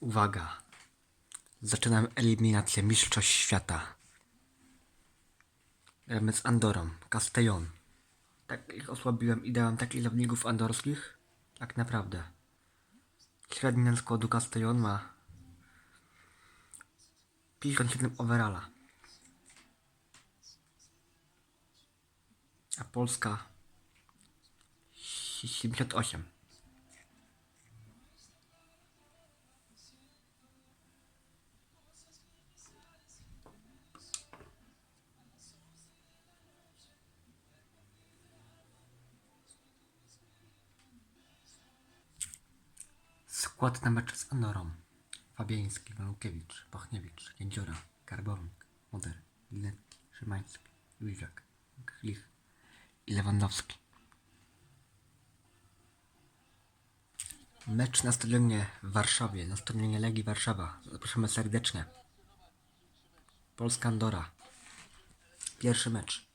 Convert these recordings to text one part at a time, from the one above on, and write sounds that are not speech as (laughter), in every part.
Uwaga. Zaczynam eliminację Mistrzostw Świata. Gramy z Andorą, Castellon. Tak ich osłabiłem i dałem takich zawodników andorskich? Tak naprawdę. Średnia składu Castellon ma 57 overalla. A Polska 78. Skład na mecz z Anorą. Fabiański, Walukiewicz, Pachniewicz, Kędziora, Karbownik, Moder, Linetti, Szymański, Jóźwiak, Klich i Lewandowski. Mecz na stadionie w Warszawie, na stadionie Legii Warszawa. Zapraszamy serdecznie. Polska-Andora. Pierwszy mecz.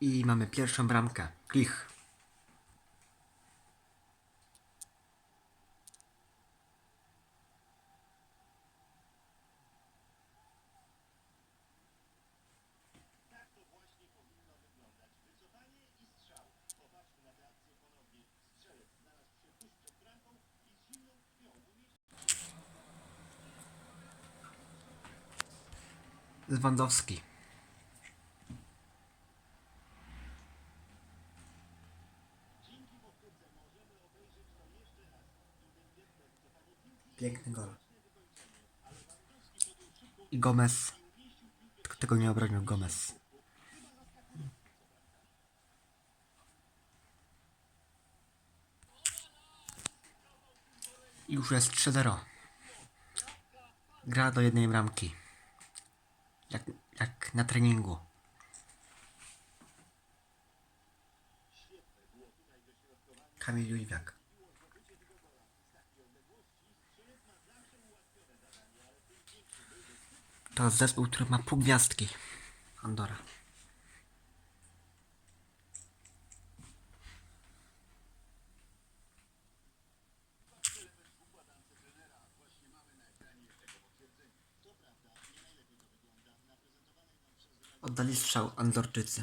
I mamy pierwszą bramkę. Klich. Lewandowski. Piękny gol. I Gomez. Tylko tego nie obronił Gomez. Już jest 3-0. Gra do jednej bramki. Jak, jak na treningu. Kamil Jóźwiak. To zespół, który ma pół gwiazdki. Andora. Oddali strzał Andorczycy.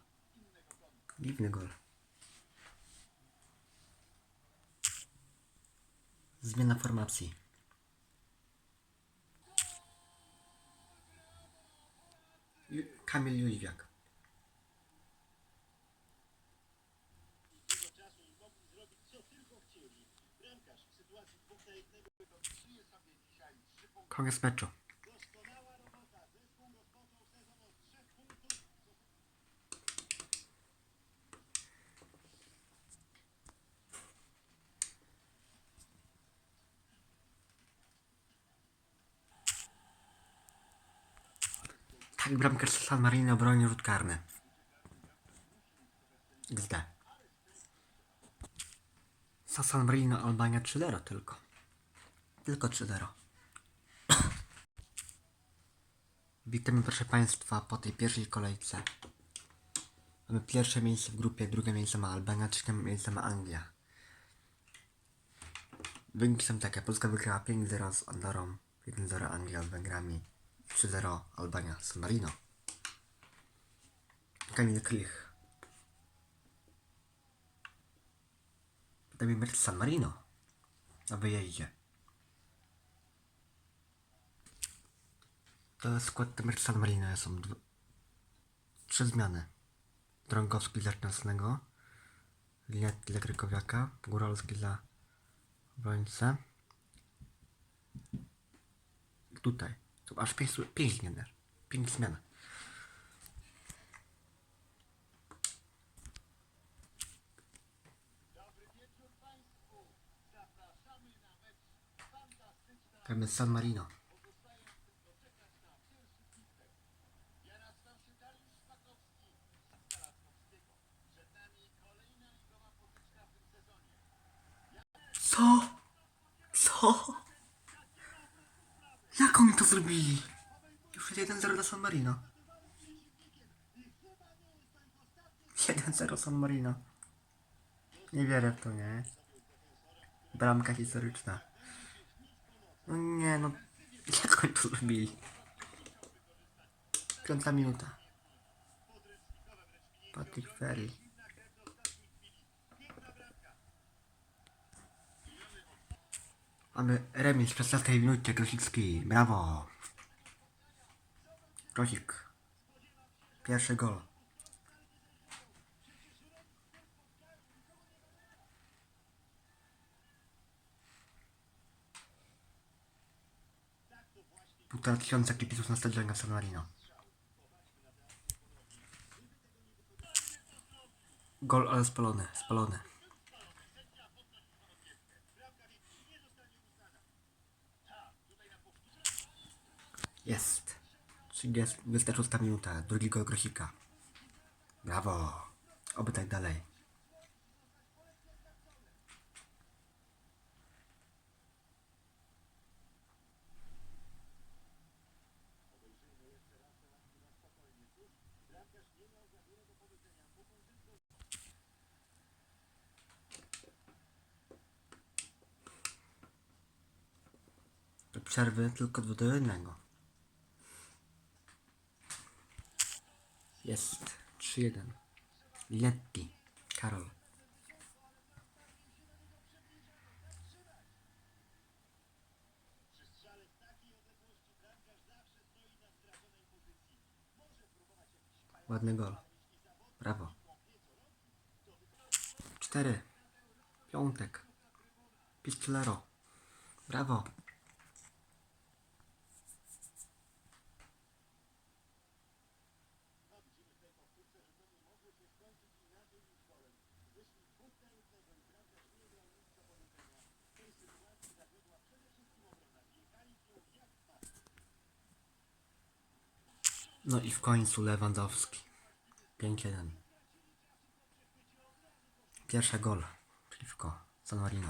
Dziwny gol. Zmiana formacji. Kamil Jóźwiak. Koniec meczu. Tak bramkarz San Marino broni rzut karny. XD. Za San Marino Albania 3-0 tylko. Tylko 3-0. (coughs) Witamy proszę Państwa po tej pierwszej kolejce. Mamy pierwsze miejsce w grupie, drugie miejsce ma Albania, trzecie miejsce ma Anglia. Wyniki są takie. Polska wygrała 5-0 z Andorą, 1-0 Anglia z Węgrami, 3-0 Albania San Marino. Kamil Klich. Potem mecz San Marino na wyjeździe. To skład mecz San Marino, są trzy zmiany. Drągowski dla Szczęsnego. Linetti dla Krykowiaka. Góralski dla obrońcę. I Tutaj. Tu aż pięć, pięć zmian. Pięć zmian. Gramy San Marino. Co? Co? To zrobili? Już jest 1-0 dla San Marino. (laughs) 1-0 San Marino. Nie wierzę w to, nie? Bramka historyczna. No nie, no. (laughs) Jak oni to zrobili? Piąta minuta. Patrick Ferry. Mamy remis w 16 minucie, Grosicki. Brawo. Grosik. Pierwszy gol. Półtora tysiąca kibiców na stadionie San Marino. Gol, ale spalony, spalony. Jest. 30, 26 minuta, drugi gol Grosika. Brawo. Oby tak dalej. Do przerwy tylko 2 do 1. Jest. 3-1. Letti. Karol. Ładny gol. Brawo. Cztery. Piątek. Pistolero. Brawo. No i w końcu Lewandowski. 5-1. Pierwszy gol przeciwko San Marino.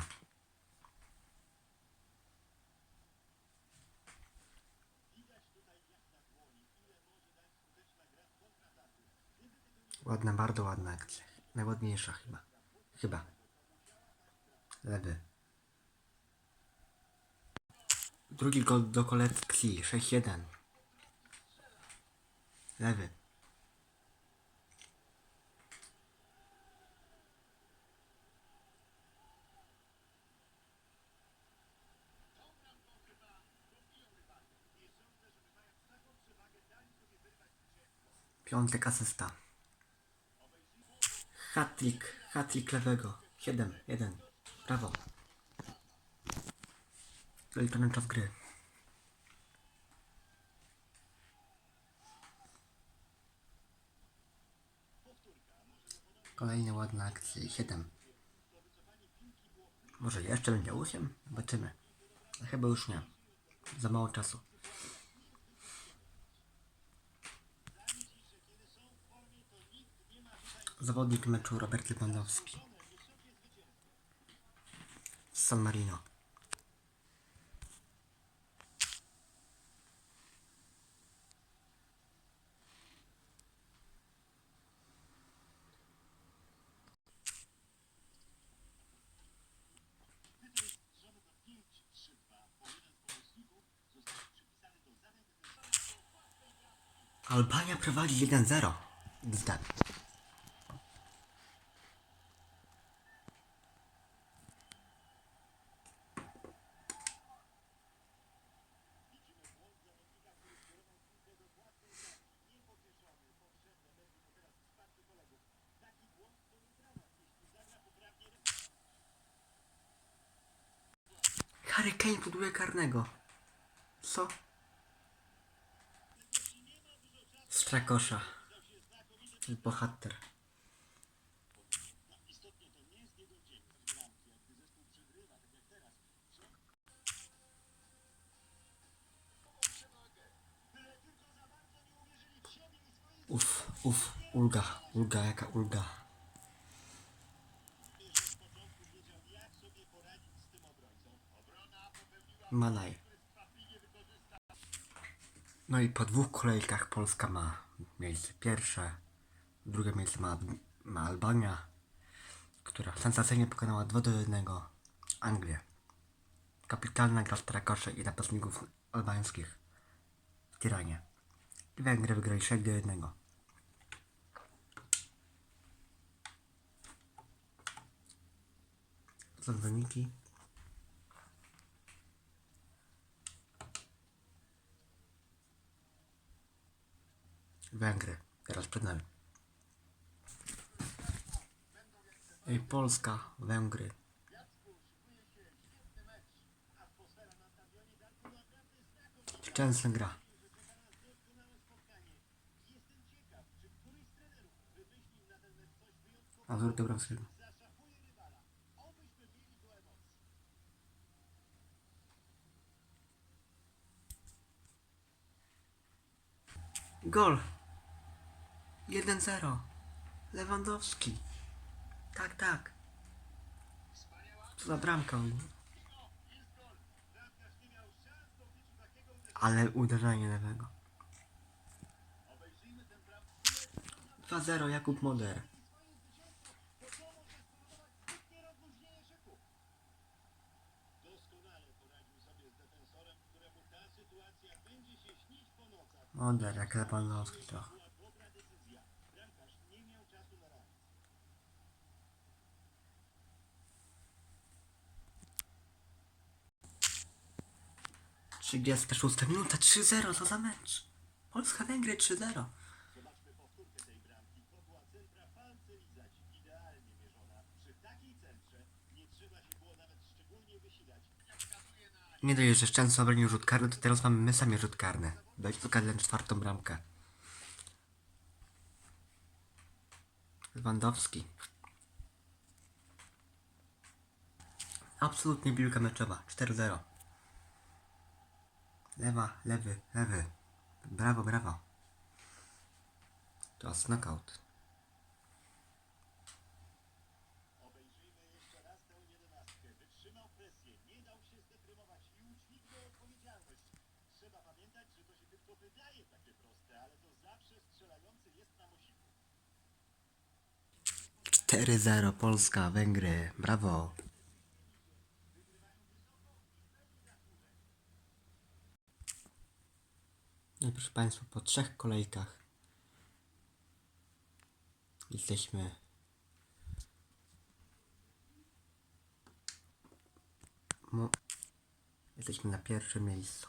Ładna, bardzo ładna akcja. Najładniejsza chyba. Chyba. Lewy. Drugi gol do kolekcji. 6-1. Lewy. Piątek asysta. Hatlik, hatlik lewego. 7, 1. Brawo. Zaliczony czas gry. Kolejne ładne akcje. 7. Może jeszcze będzie 8? Zobaczymy. Chyba już nie. Za mało czasu. Zawodnik meczu Robert Lewandowski. San Marino. Albania prowadzi 1-0. Tak. Harry Kane poduje karnego. Co? Strakosza. Bohater. Uf, uf, ulga, ulga, jaka ulga. Malaj. No i po dwóch kolejkach Polska ma miejsce pierwsze, drugie miejsce ma, ma Albania, która sensacyjnie pokonała 2 do 1 Anglię. Kapitalna gra w trakosze i napastników albańskich w Tiranie. Węgry wygrali 6 do 1. To są wyniki. Węgry. Teraz przed nami. Polska, Węgry. Szczęsna gra. Azur Dąbrowskiego. Gol. 1-0. Lewandowski. Tak, tak. Co za bramka. Ale uderzenie lewego. 2-0 Jakub Moder. Moder jak Lewandowski trochę. Trzydziesta szósta minuta, 3-0, co za mecz. Polska-Węgry 3-0. Nie dość, że Szczęsny obronił rzut karny, to teraz mamy my sami rzut karny. Dać na czwartą bramkę. Lewandowski. Absolutnie piłka meczowa. 4-0. Lewa, lewy, lewy. Brawo, brawo. To jest knockout. Cztery zero Polska, Węgry. Brawo. No proszę Państwa, po trzech kolejkach jesteśmy Mo- jesteśmy na pierwszym miejscu.